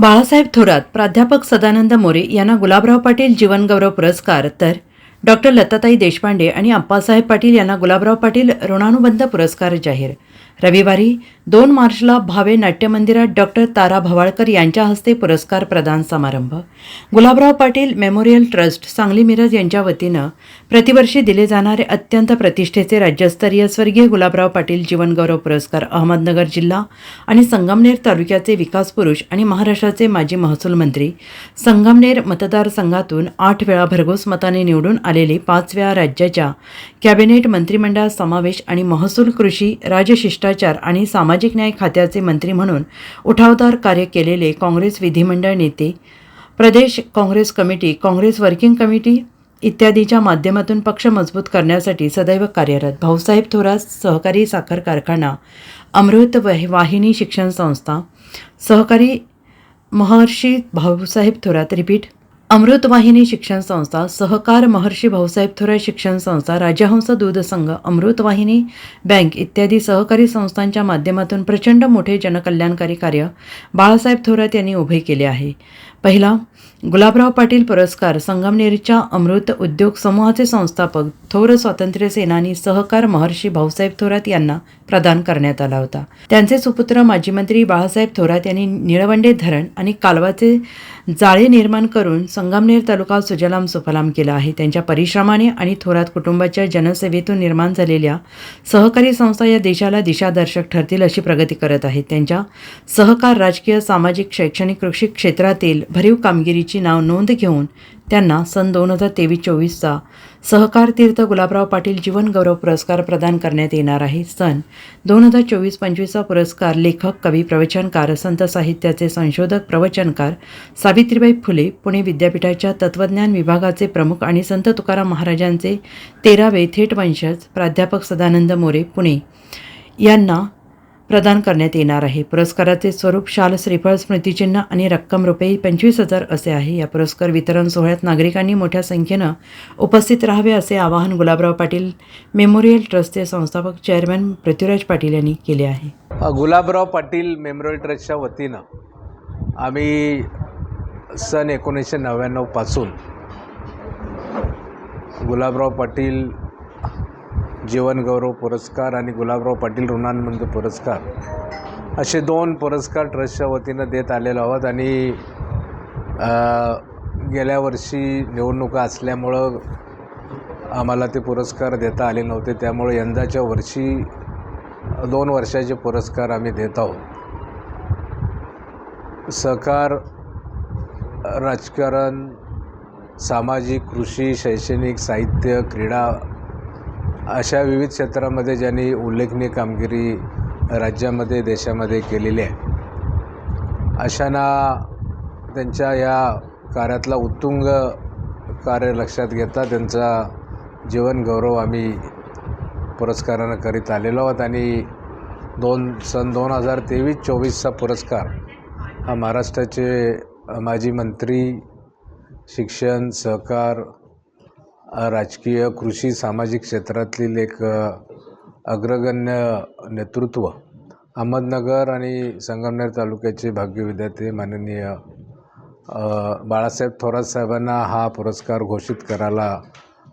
बाळासाहेब थोरात प्राध्यापक सदानंद मोरे यांना गुलाबराव पाटील जीवनगौरव पुरस्कार तर डॉक्टर लताताई देशपांडे आणि अप्पासाहेब पाटील यांना गुलाबराव पाटील ऋणानुबंध पुरस्कार जाहीर. रविवारी दोन मार्चला भावे नाट्यमंदिरात डॉक्टर तारा भवाळकर यांच्या हस्ते पुरस्कार प्रदान समारंभ. गुलाबराव पाटील मेमोरियल ट्रस्ट सांगली मिरज यांच्या वतीनं प्रतिवर्षी दिले जाणारे अत्यंत प्रतिष्ठेचे राज्यस्तरीय स्वर्गीय गुलाबराव पाटील जीवनगौरव पुरस्कार अहमदनगर जिल्हा आणि संगमनेर तालुक्याचे विकास पुरुष आणि महाराष्ट्राचे माजी महसूल मंत्री संगमनेर मतदारसंघातून आठ वेळा भरघोस मताने निवडून आलेले पाच वेळा राज्याच्या कॅबिनेट मंत्रिमंडळ समावेश आणि महसूल कृषी राजशिष्टाचार आणि सामाजिक न्याय खात्याचे मंत्री म्हणून उठावदार कार्य केलेले काँग्रेस विधिमंडळ नेते प्रदेश Congress committee Congress working committee इत्यादीच्या माध्यमातून पक्ष मजबूत करण्यासाठी सदैव कार्यरत. भाऊसाहेब थोरात सहकारी साखर कारखाना अमृत वाहिनी शिक्षण संस्था सहकारी महर्षी भाऊसाहेब थोरात रिपीट अमृतवाहिनी शिक्षण संस्था सहकार महर्षी भाऊसाहेब थोरात शिक्षण संस्था राजहंस दूध संघ अमृतवाहिनी बँक इत्यादी सहकारी संस्थांच्या माध्यमातून प्रचंड मोठे जनकल्याणकारी कार्य बाळासाहेब थोरात यांनी उभे केले आहे. पहिला गुलाबराव पाटील पुरस्कार संगमनेरच्या अमृत उद्योग समूहाचे संस्थापक थोर स्वातंत्र्य सेनानी सहकार महर्षी भाऊसाहेब थोरात यांना प्रदान करण्यात आला होता. त्यांचे सुपुत्र माजी मंत्री बाळासाहेब थोरात यांनी निळवंडे धरण आणि कालवाचे जाळे निर्माण करून संगमनेर तालुका सुजलाम सुफलाम केला आहे. त्यांच्या परिश्रमाने आणि थोरात कुटुंबाच्या जनसेवेतून निर्माण झालेल्या सहकारी संस्था या देशाला दिशादर्शक ठरतील अशी प्रगती करत आहेत. त्यांच्या सहकार राजकीय सामाजिक शैक्षणिक कृषी क्षेत्रातील भरीव कामगिरीची नाव नोंद घेऊन त्यांना सन दोन हजार तेवीस चोवीसचा सहकार तीर्थ गुलाबराव पाटील जीवनगौरव पुरस्कार प्रदान करण्यात येणार आहे. सन दोन हजार चोवीस पंचवीसचा पुरस्कार लेखक कवी प्रवचनकार संत साहित्याचे संशोधक प्रवचनकार सावित्रीबाई फुले पुणे विद्यापीठाच्या तत्त्वज्ञान विभागाचे प्रमुख आणि संत तुकाराम महाराजांचे तेरावे थेट वंशज प्राध्यापक सदानंद मोरे पुणे यांना प्रदान करण्यात येणार आहे. पुरस्काराचे स्वरूप शाल श्रीफळ स्मृतिचिन्ह आणि रक्कम रुपये पंचवीस हजार असे आहे. या पुरस्कार वितरण सोहळ्यात नागरिकांनी मोठ्या संख्येनं उपस्थित राहावे असे आवाहन गुलाबराव पाटील मेमोरियल ट्रस्टचे संस्थापक चेअरमॅन पृथ्वीराज पाटील यांनी केले आहे. गुलाबराव पाटील मेमोरियल ट्रस्टच्या वतीनं आम्ही सन एकोणीसशे नव्याण्णवपासून गुलाबराव पाटील जीवनगौरव पुरस्कार आणि गुलाबराव पाटील ऋणानुबंध पुरस्कार असे दोन पुरस्कार ट्रस्टच्या वतीनं देत आलेलो आहोत आणि गेल्या वर्षी निवडणुका असल्यामुळं आम्हाला ते पुरस्कार देता आले नव्हते. त्यामुळे यंदाच्या वर्षी दोन वर्षाचे पुरस्कार आम्ही देत आहोत. सहकार राजकारण सामाजिक कृषी शैक्षणिक साहित्य क्रीडा अशा विविध क्षेत्रामध्ये ज्यांनी उल्लेखनीय कामगिरी राज्यामध्ये देशामध्ये केलेली आहे अशांना त्यांच्या या कार्यातला उत्तुंग कार्य लक्षात घेता त्यांचा जीवन गौरव आम्ही पुरस्कारानं करीत आलेलो आहोत. आणि दोन सन दोन हजार तेवीस चोवीसचा पुरस्कार हा महाराष्ट्राचे माजी मंत्री शिक्षण सहकार राजकीय कृषी सामाजिक क्षेत्रातील एक अग्रगण्य नेतृत्व. अहमदनगर आणि संगमनेर तालुक्याचे भाग्य विद्यार्थी माननीय बाळासाहेब थोरात साहेबांना हा पुरस्कार घोषित करायला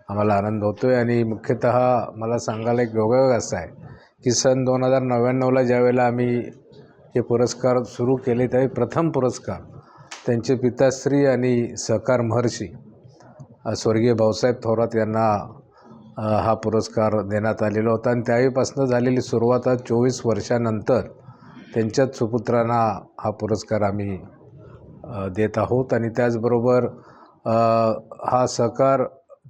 आम्हाला आनंद होतो आहे आणि मुख्यतः मला सांगायला एक योगायोग असा आहे की सन दोन हजार नव्याण्णवला ज्यावेळेला आम्ही हे पुरस्कार सुरू केले त्यावेळी प्रथम पुरस्कार त्यांचे पिताश्री आणि सहकार महर्षी स्वर्गीय भाऊसाहेब थोरात यांना हा पुरस्कार देण्यात आलेला होता. आणि त्यावेळीपासून झालेली सुरुवात आज चोवीस वर्षानंतर त्यांच्याच सुपुत्रांना हा पुरस्कार आम्ही देत आहोत. आणि त्याचबरोबर हा सहकार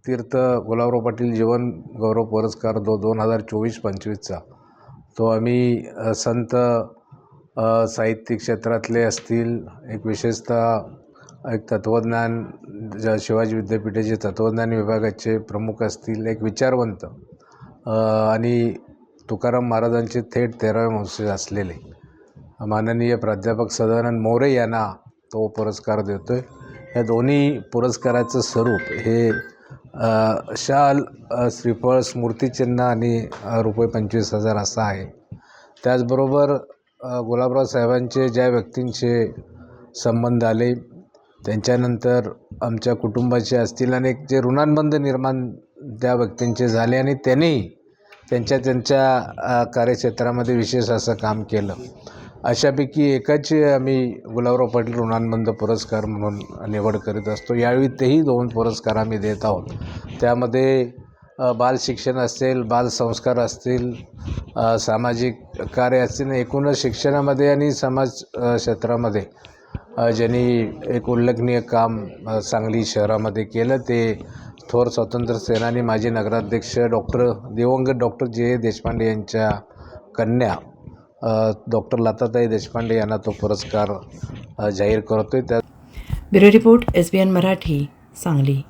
तीर्थ गुलाबराव पाटील जीवन गौरव पुरस्कार दो दोन हजार चोवीस पंचवीसचा तो आम्ही संत साहित्यिक साहित्य क्षेत्रातले असतील एक विशेषतः एक तत्त्वज्ञान ज्या शिवाजी विद्यापीठाचे तत्त्वज्ञान विभागाचे प्रमुख असतील एक विचारवंत आणि तुकाराम महाराजांचे थेट तेरावे वंशज असलेले माननीय प्राध्यापक सदानंद मोरे यांना तो पुरस्कार देतो आहे या दोन्ही पुरस्काराचं स्वरूप हे शाल श्रीफळ स्मृतिचिन्ह आणि रुपये पंचवीस हजार असं आहे. त्याचबरोबर गुलाबराव साहेबांचे ज्या व्यक्तींचे संबंध आले त्यांच्यानंतर आमच्या कुटुंबाचे असतील अनेक जे ऋणानुबंध निर्माण त्या व्यक्तींचे झाले आणि त्यांनी त्यांच्या त्यांच्या कार्यक्षेत्रामध्ये विशेष असं काम केलं. अशापैकी एकाची आम्ही गुलाबराव पाटील ऋणानुबंध पुरस्कार म्हणून निवड करीत असतो. यावेळी तेही दोन पुरस्कार आम्ही देत आहोत. त्यामध्ये बाल बालशिक्षण असेल बालसंस्कार असतील सामाजिक कार्य असतील एकूणच शिक्षणामध्ये आणि समाज क्षेत्रामध्ये ज्यांनी एक उल्लेखनीय काम सांगली शहरामध्ये केलं ते थोर स्वातंत्र्य सेनानी माजी नगराध्यक्ष डॉक्टर दिवंगत डॉक्टर जे. देशपांडे यांच्या कन्या डॉक्टर लताताई देशपांडे यांना तो पुरस्कार अ, जाहीर करतोय. त्या bureau report S B N Marathi Sangli.